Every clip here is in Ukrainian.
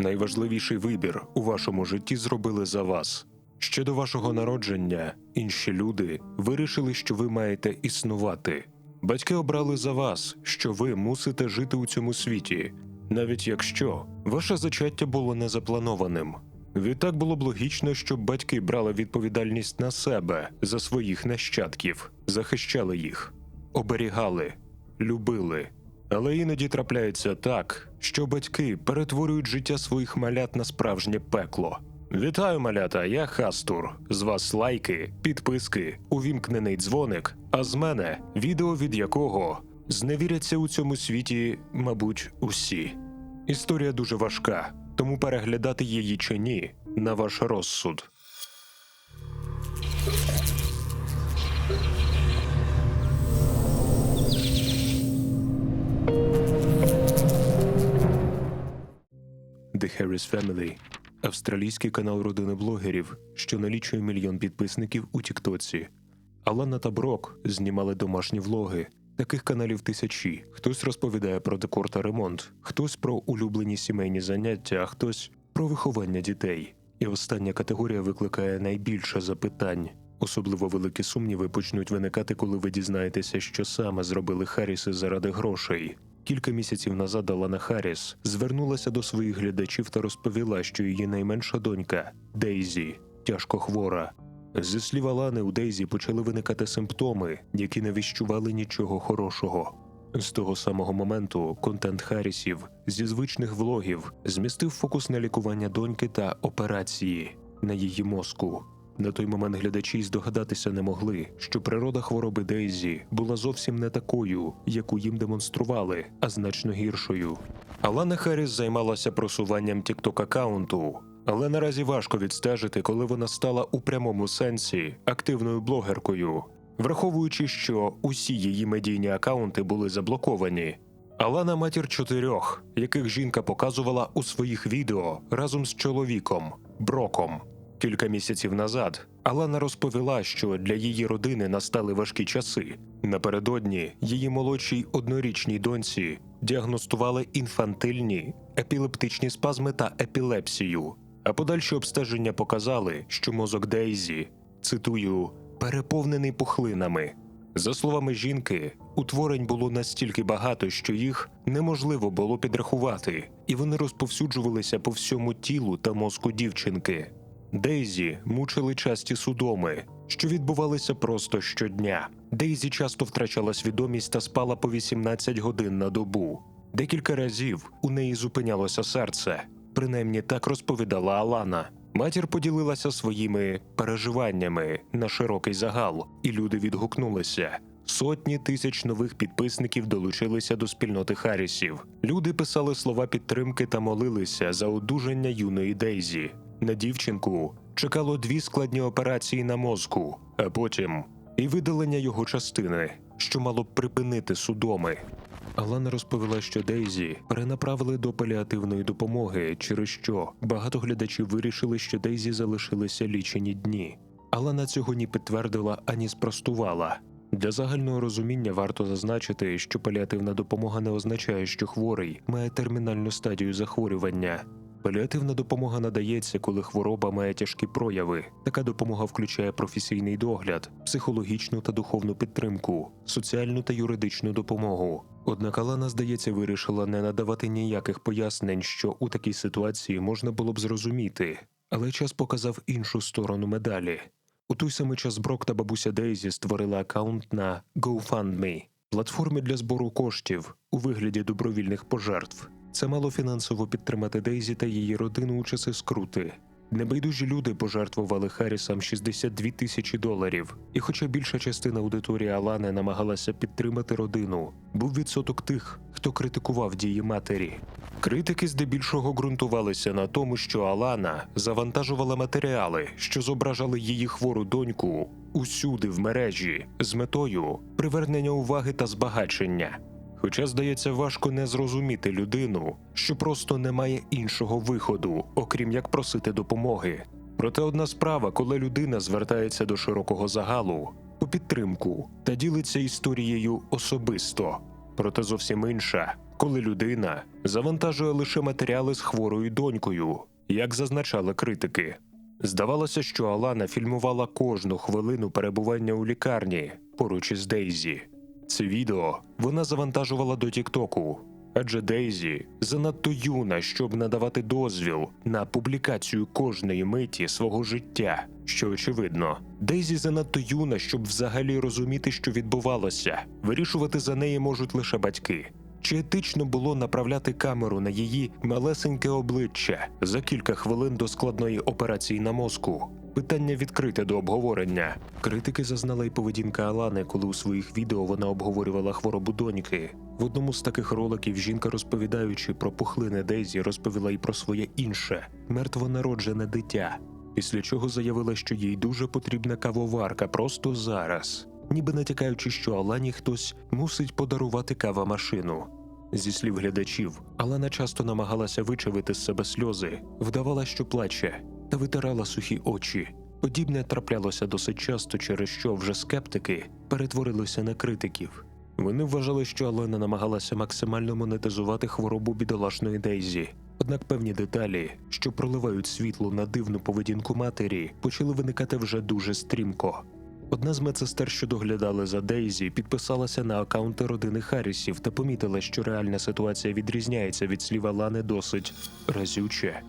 найважливіший вибір у вашому житті зробили за вас. Ще до вашого народження інші люди вирішили, що ви маєте існувати. Батьки обрали за вас, що ви мусите жити у цьому світі, навіть якщо ваше зачаття було незапланованим. Відтак було б логічно, щоб батьки брали відповідальність на себе за своїх нащадків, захищали їх, оберігали, любили. Але іноді трапляється так, що батьки перетворюють життя своїх малят на справжнє пекло. Вітаю, малята! Я Хастур. З вас лайки, підписки, увімкнений дзвоник, а з мене відео, від якого зневіряться у цьому світі, мабуть, усі. Історія дуже важка, тому переглядати її чи ні на ваш розсуд. The Harris Family – австралійський канал родини блогерів, що налічує мільйон підписників у Тіктоці. Алана та Брок знімали домашні влоги. Таких каналів тисячі. Хтось розповідає про декор та ремонт, хтось про улюблені сімейні заняття, а хтось про виховання дітей. І остання категорія викликає найбільше запитань. Особливо великі сумніви почнуть виникати, коли ви дізнаєтеся, що саме зробили Харріси заради грошей. Кілька місяців назад Алана Харріс звернулася до своїх глядачів та розповіла, що її найменша донька Дейзі тяжко хвора. Зі слів Алани, у Дейзі почали виникати симптоми, які не віщували нічого хорошого. З того самого моменту контент Харрісів зі звичних влогів змістив фокус на лікування доньки та операції на її мозку. На той момент глядачі здогадатися не могли, що природа хвороби Дейзі була зовсім не такою, яку їм демонстрували, а значно гіршою. Алана Харріс займалася просуванням тікток аккаунту, але наразі важко відстежити, коли вона стала у прямому сенсі активною блогеркою, враховуючи, що усі її медійні акаунти були заблоковані. Алана матір чотирьох, яких жінка показувала у своїх відео разом з чоловіком Броком. Кілька місяців назад Алана розповіла, що для її родини настали важкі часи. Напередодні її молодшій однорічній доньці діагностували інфантильні епілептичні спазми та епілепсію. А подальші обстеження показали, що мозок Дейзі, цитую, переповнений пухлинами. За словами жінки, утворень було настільки багато, що їх неможливо було підрахувати, і вони розповсюджувалися по всьому тілу та мозку дівчинки. Дейзі мучили часті судоми, що відбувалися просто щодня. Дейзі часто втрачала свідомість та спала по 18 годин на добу. Декілька разів у неї зупинялося серце. Принаймні так розповідала Алана. Матір поділилася своїми переживаннями на широкий загал, і люди відгукнулися. Сотні тисяч нових підписників долучилися до спільноти Харрісів. Люди писали слова підтримки та молилися за одужання юної Дейзі. На дівчинку чекало дві складні операції на мозку, а потім і видалення його частини, що мало б припинити судоми. Алана розповіла, що Дейзі перенаправили до паліативної допомоги, через що багато глядачів вирішили, що Дейзі залишилися лічені дні. Алана цього ні підтвердила, ані спростувала. Для загального розуміння варто зазначити, що паліативна допомога не означає, що хворий має термінальну стадію захворювання. Паліативна допомога надається, коли хвороба має тяжкі прояви. Така допомога включає професійний догляд, психологічну та духовну підтримку, соціальну та юридичну допомогу. Однак Алана, здається, вирішила не надавати ніяких пояснень, що у такій ситуації можна було б зрозуміти, але час показав іншу сторону медалі. У той самий час Брок та бабуся Дейзі створили аккаунт на GoFundMe – платформі для збору коштів у вигляді добровільних пожертв. Це мало фінансово підтримати Дейзі та її родину у часи скрути. Небайдужі люди пожертвували Харрісам 62 тисячі доларів, і хоча більша частина аудиторії Алани намагалася підтримати родину, був відсоток тих, хто критикував дії матері. Критики здебільшого ґрунтувалися на тому, що Алана завантажувала матеріали, що зображали її хвору доньку усюди в мережі з метою привернення уваги та збагачення. Хоча, здається, важко не зрозуміти людину, що просто немає іншого виходу, окрім як просити допомоги. Проте одна справа, коли людина звертається до широкого загалу по підтримку та ділиться історією особисто. Проте зовсім інша, коли людина завантажує лише матеріали з хворою донькою, як зазначали критики. Здавалося, що Алана фільмувала кожну хвилину перебування у лікарні поруч із Дейзі. Це відео вона завантажувала до Тіктоку, адже Дейзі занадто юна, щоб надавати дозвіл на публікацію кожної миті свого життя. Що очевидно, Дейзі занадто юна, щоб взагалі розуміти, що відбувалося. Вирішувати за неї можуть лише батьки. Чи етично було направляти камеру на її малесеньке обличчя за кілька хвилин до складної операції на мозку? Питання відкрите до обговорення. Критики зазнала й поведінка Алани, коли у своїх відео вона обговорювала хворобу доньки. В одному з таких роликів жінка, розповідаючи про пухлини Дейзі, розповіла й про своє інше мертвонароджене дитя. Після чого заявила, що їй дуже потрібна кавоварка просто зараз, ніби натякаючи, що Алані хтось мусить подарувати кавомашину. Зі слів глядачів, Алана часто намагалася вичавити з себе сльози, вдавала, що плаче, та витирала сухі очі. Подібне траплялося досить часто, через що вже скептики перетворилися на критиків. Вони вважали, що Алена намагалася максимально монетизувати хворобу бідолашної Дейзі. Однак певні деталі, що проливають світло на дивну поведінку матері, почали виникати вже дуже стрімко. Одна з медсестер, що доглядали за Дейзі, підписалася на акаунти родини Харрісів та помітила, що реальна ситуація відрізняється від слів Алани досить разюче.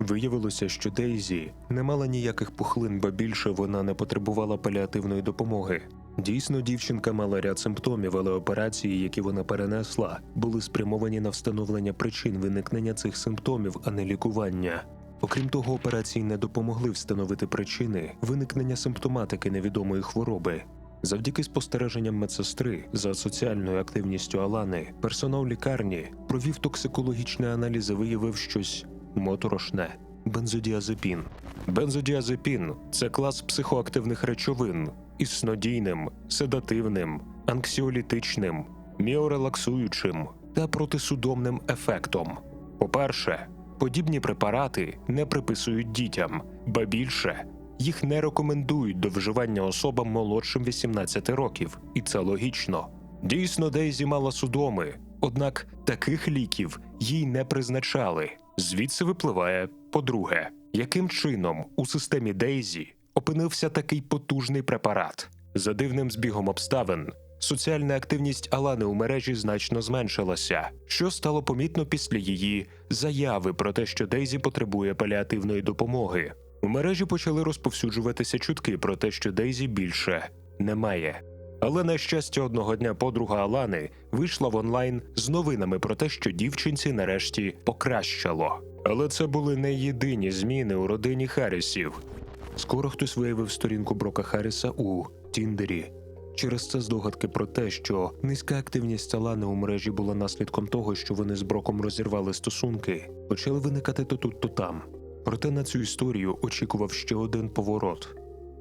Виявилося, що Дейзі не мала ніяких пухлин, бо більше вона не потребувала паліативної допомоги. Дійсно, дівчинка мала ряд симптомів, але операції, які вона перенесла, були спрямовані на встановлення причин виникнення цих симптомів, а не лікування. Окрім того, операції не допомогли встановити причини виникнення симптоматики невідомої хвороби. Завдяки спостереженням медсестри за соціальною активністю Алани, персонал лікарні провів токсикологічний аналіз і виявив щось моторошне бензодіазепін. Бензодіазепін це клас психоактивних речовин із снодійним, седативним, анксіолітичним, міорелаксуючим та протисудомним ефектом. По-перше, подібні препарати не приписують дітям, ба більше їх не рекомендують до вживання особам молодшим 18 років, і це логічно. Дійсно, Дейзі мала судоми, однак таких ліків їй не призначали. Звідси випливає, по-друге, яким чином у системі Дейзі опинився такий потужний препарат. За дивним збігом обставин, соціальна активність Алани у мережі значно зменшилася, що стало помітно після її заяви про те, що Дейзі потребує паліативної допомоги. У мережі почали розповсюджуватися чутки про те, що Дейзі більше немає. Але на щастя, одного дня подруга Алани вийшла в онлайн з новинами про те, що дівчинці нарешті покращало. Але це були не єдині зміни у родині Харрісів. Скоро хтось виявив сторінку Брока Харріса у Тіндері. Через це здогадки про те, що низька активність Алани у мережі була наслідком того, що вони з Броком розірвали стосунки, почали виникати то тут, то там. Проте на цю історію очікував ще один поворот.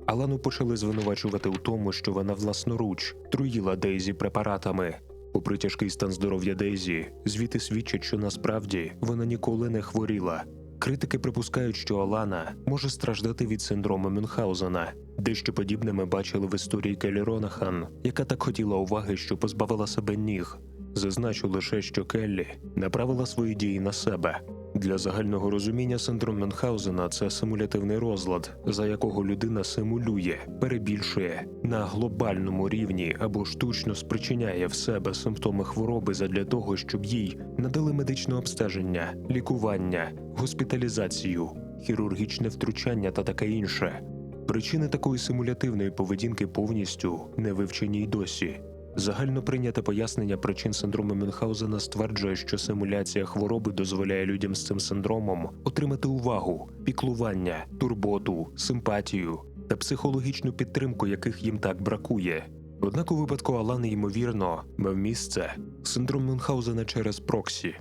Алану почали звинувачувати у тому, що вона власноруч труїла Дейзі препаратами. Попри тяжкий стан здоров'я Дейзі, звіти свідчать, що насправді вона ніколи не хворіла. Критики припускають, що Алана може страждати від синдрому Мюнхгаузена. Дещо подібне ми бачили в історії Келлі Ронахан, яка так хотіла уваги, що позбавила себе ніг. Зазначу лише, що Келлі направила свої дії на себе. Для загального розуміння синдром Мюнхгаузена – це симулятивний розлад, за якого людина симулює, перебільшує на глобальному рівні або штучно спричиняє в себе симптоми хвороби задля того, щоб їй надали медичне обстеження, лікування, госпіталізацію, хірургічне втручання та таке інше. Причини такої симулятивної поведінки повністю не вивчені й досі. Загально прийняте пояснення причин синдрому Мюнхгаузена стверджує, що симуляція хвороби дозволяє людям з цим синдромом отримати увагу, піклування, турботу, симпатію та психологічну підтримку, яких їм так бракує. Однак у випадку Алани, ймовірно, мав місце синдром Мюнхгаузена через проксі,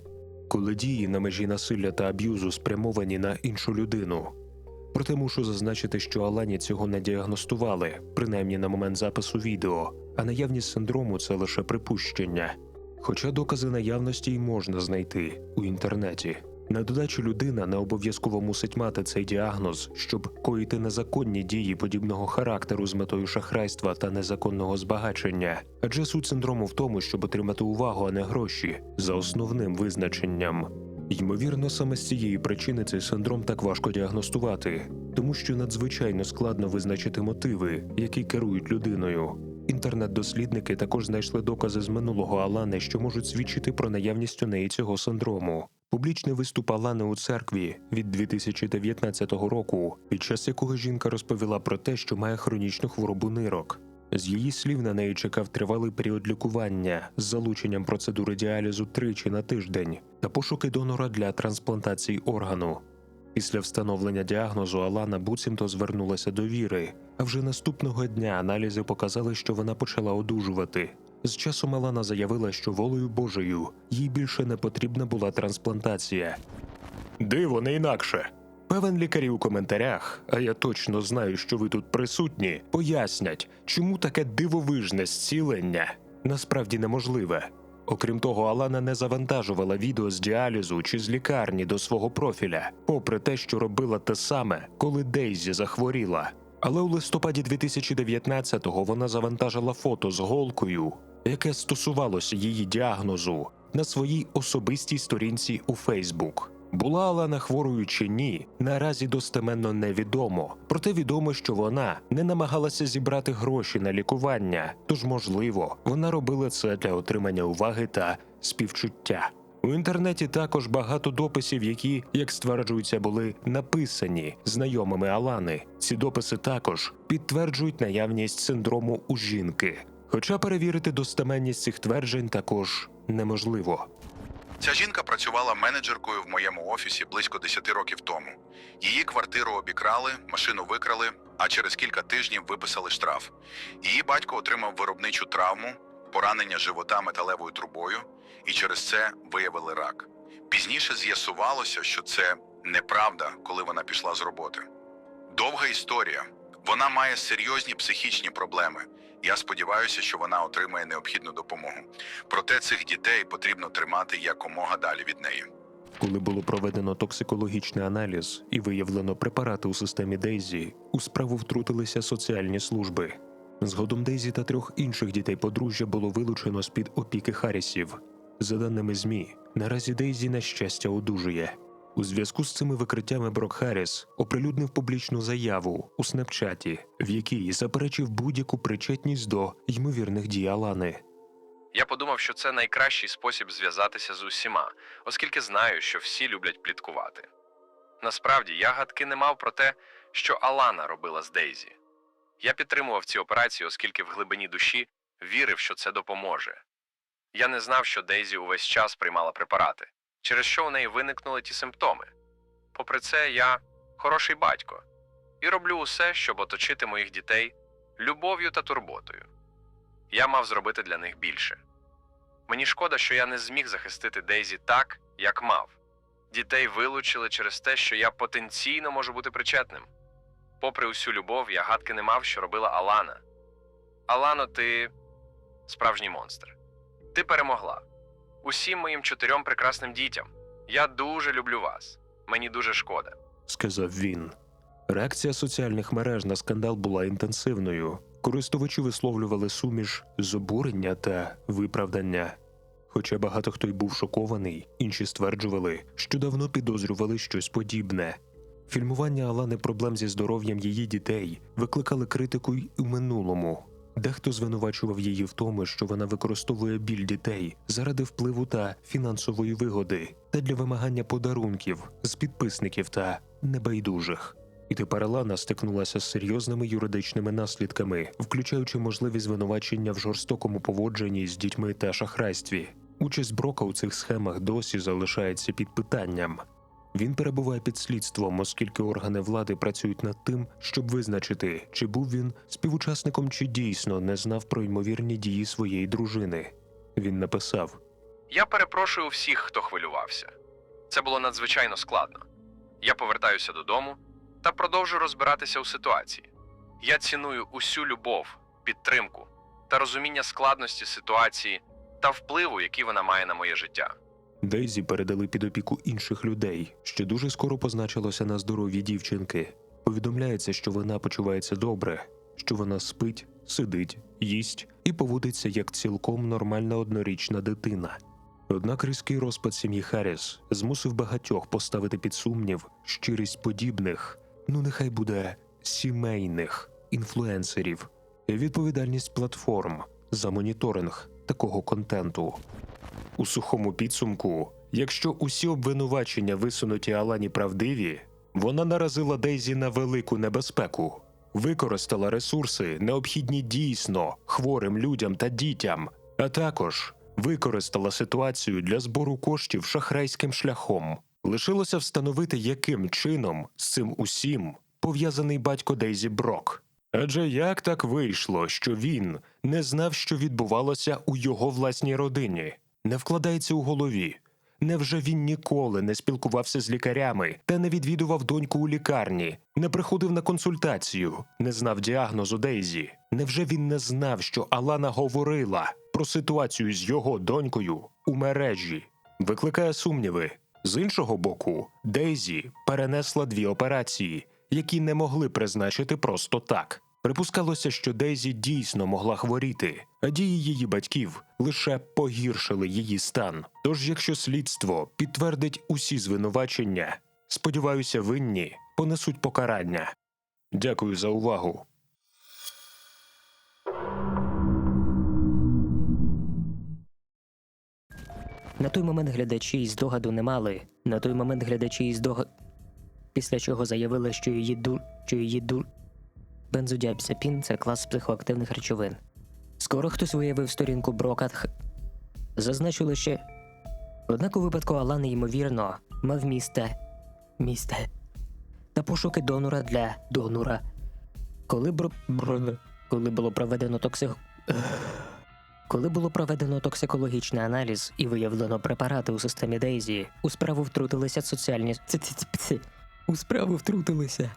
коли дії на межі насилля та аб'юзу спрямовані на іншу людину. Проте мушу зазначити, що Алані цього не діагностували, принаймні на момент запису відео, а наявність синдрому це лише припущення. Хоча докази наявності й можна знайти у інтернеті. На додачу людина не обов'язково мусить мати цей діагноз, щоб коїти незаконні дії подібного характеру з метою шахрайства та незаконного збагачення. Адже суть синдрому в тому, щоб отримати увагу, а не гроші, за основним визначенням. Ймовірно, саме з цієї причини цей синдром так важко діагностувати, тому що надзвичайно складно визначити мотиви, які керують людиною. Інтернет-дослідники також знайшли докази з минулого Алани, що можуть свідчити про наявність у неї цього синдрому. Публічний виступ Алани у церкві від 2019 року, під час якого жінка розповіла про те, що має хронічну хворобу нирок. З її слів на неї чекав тривалий період лікування з залученням процедури діалізу тричі на тиждень та пошуки донора для трансплантації органу. Після встановлення діагнозу Алана буцімто звернулася до віри, а вже наступного дня аналізи показали, що вона почала одужувати. З часом Алана заявила, що волею Божою їй більше не потрібна була трансплантація. Диво не інакше. Певен лікарі у коментарях, а я точно знаю, що ви тут присутні, пояснять, чому таке дивовижне зцілення насправді неможливе. Окрім того, Алана не завантажувала відео з діалізу чи з лікарні до свого профіля, попри те, що робила те саме, коли Дейзі захворіла. Але у листопаді 2019-го вона завантажила фото з голкою, яке стосувалося її діагнозу, на своїй особистій сторінці у Фейсбук. Була Алана хворою чи ні, наразі достеменно невідомо. Проте відомо, що вона не намагалася зібрати гроші на лікування, тож, можливо, вона робила це для отримання уваги та співчуття. У інтернеті також багато дописів, які, як стверджується, були написані знайомими Алани. Ці дописи також підтверджують наявність синдрому у жінки. Хоча перевірити достеменність цих тверджень також неможливо. Ця жінка працювала менеджеркою в моєму офісі близько 10 років тому. Її квартиру обікрали, машину викрали, а через кілька тижнів виписали штраф. Її батько отримав виробничу травму, поранення живота металевою трубою, і через це виявили рак. Пізніше з'ясувалося, що це неправда, коли вона пішла з роботи. Довга історія. Вона має серйозні психічні проблеми. Я сподіваюся, що вона отримає необхідну допомогу. Проте цих дітей потрібно тримати якомога далі від неї. Коли було проведено токсикологічний аналіз і виявлено препарати у системі Дейзі, у справу втрутилися соціальні служби. Згодом Дейзі та трьох інших дітей подружжя було вилучено з під опіки Харрісів. За даними ЗМІ, наразі Дейзі на щастя одужує. У зв'язку з цими викриттями Брок Харріс оприлюднив публічну заяву у Снапчаті, в якій заперечив будь-яку причетність до ймовірних дій Алани. Я подумав, що це найкращий спосіб зв'язатися з усіма, оскільки знаю, що всі люблять пліткувати. Насправді, я гадки не мав про те, що Алана робила з Дейзі. Я підтримував ці операції, оскільки в глибині душі вірив, що це допоможе. Я не знав, що Дейзі увесь час приймала препарати, через що у неї виникнули ті симптоми. Попри це, я хороший батько і роблю усе, щоб оточити моїх дітей любов'ю та турботою. Я мав зробити для них більше. Мені шкода, що я не зміг захистити Дейзі так, як мав. Дітей вилучили через те, що я потенційно можу бути причетним. Попри усю любов, я гадки не мав, що робила Алана. Алано, ти справжній монстр. Ти перемогла. Усім моїм чотирьом прекрасним дітям. Я дуже люблю вас. Мені дуже шкода. сказав він. Реакція соціальних мереж на скандал була інтенсивною. Користувачі висловлювали суміш з обурення та виправдання. Хоча багато хто й був шокований, інші стверджували, що давно підозрювали щось подібне. Фільмування Алани проблем зі здоров'ям її дітей викликали критику й у минулому. Дехто звинувачував її в тому, що вона використовує біль дітей заради впливу та фінансової вигоди та для вимагання подарунків з підписників та небайдужих. І тепер Алана стикнулася з серйозними юридичними наслідками, включаючи можливі звинувачення в жорстокому поводженні з дітьми та шахрайстві. Участь Брока у цих схемах досі залишається під питанням. Він перебуває під слідством, оскільки органи влади працюють над тим, щоб визначити, чи був він співучасником, чи дійсно не знав про ймовірні дії своєї дружини. Він написав: Я перепрошую всіх, хто хвилювався. Це було надзвичайно складно. Я повертаюся додому та продовжу розбиратися у ситуації. Я ціную усю любов, підтримку та розуміння складності ситуації та впливу, який вона має на моє життя. Дейзі передали під опіку інших людей, що дуже скоро позначилося на здоров'ї дівчинки. Повідомляється, що вона почувається добре, що вона спить, сидить, їсть і поводиться як цілком нормальна однорічна дитина. Однак різкий розпад сім'ї Харріс змусив багатьох поставити під сумнів щирість подібних, ну нехай буде сімейних інфлюенсерів, відповідальність платформ за моніторинг такого контенту. У сухому підсумку, якщо усі обвинувачення висунуті Алані правдиві, вона наразила Дейзі на велику небезпеку, використала ресурси, необхідні дійсно хворим людям та дітям, а також використала ситуацію для збору коштів шахрайським шляхом. Лишилося встановити, яким чином з цим усім пов'язаний батько Дейзі Брок. Адже як так вийшло, що він не знав, що відбувалося у його власній родині, не вкладається у голові. Невже він ніколи не спілкувався з лікарями та не відвідував доньку у лікарні, не приходив на консультацію, не знав діагнозу Дейзі? Невже він не знав, що Алана говорила про ситуацію з його донькою у мережі? Викликає сумніви. З іншого боку, Дейзі перенесла дві операції, які не могли призначити просто так. Припускалося, що Дейзі дійсно могла хворіти, а дії її батьків лише погіршили її стан. Тож, якщо слідство підтвердить усі звинувачення, сподіваюся, винні понесуть покарання. Дякую за увагу. На той момент глядачі й здогаду не мали. На той момент глядачі й здогад... Після чого заявили, що її ду... що її ду... Бензодіапсапін – це клас психоактивних речовин. Скоро хтось виявив сторінку Брокатх. Зазначили ще. Однак у випадку Алани, ймовірно, мав місце. Місце. Та пошуки донора для донора. Коли бро... бро... Коли було проведено токсих... Коли було проведено токсикологічний аналіз і виявлено препарати у системі Дейзі, у справу втрутилися соціальні у справу втрутилися.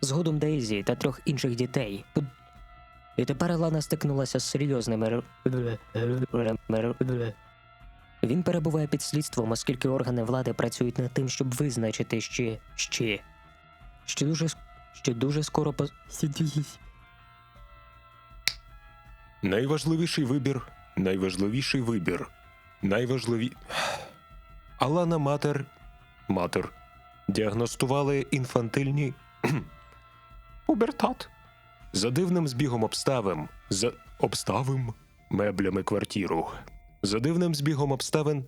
Згодом Дейзі та трьох інших дітей. І тепер Лана стикнулася з серйозними Він перебуває під слідством, оскільки органи влади працюють над тим, щоб визначити ще ще. Що дуже що дуже скоро по Найважливіший вибір, найважливіший вибір, найважливі. Алана Матер. Матер. Діагностували інфантильні. Пубертат. За дивним збігом обставин. За обставин меблями квартиру. За дивним збігом обставин.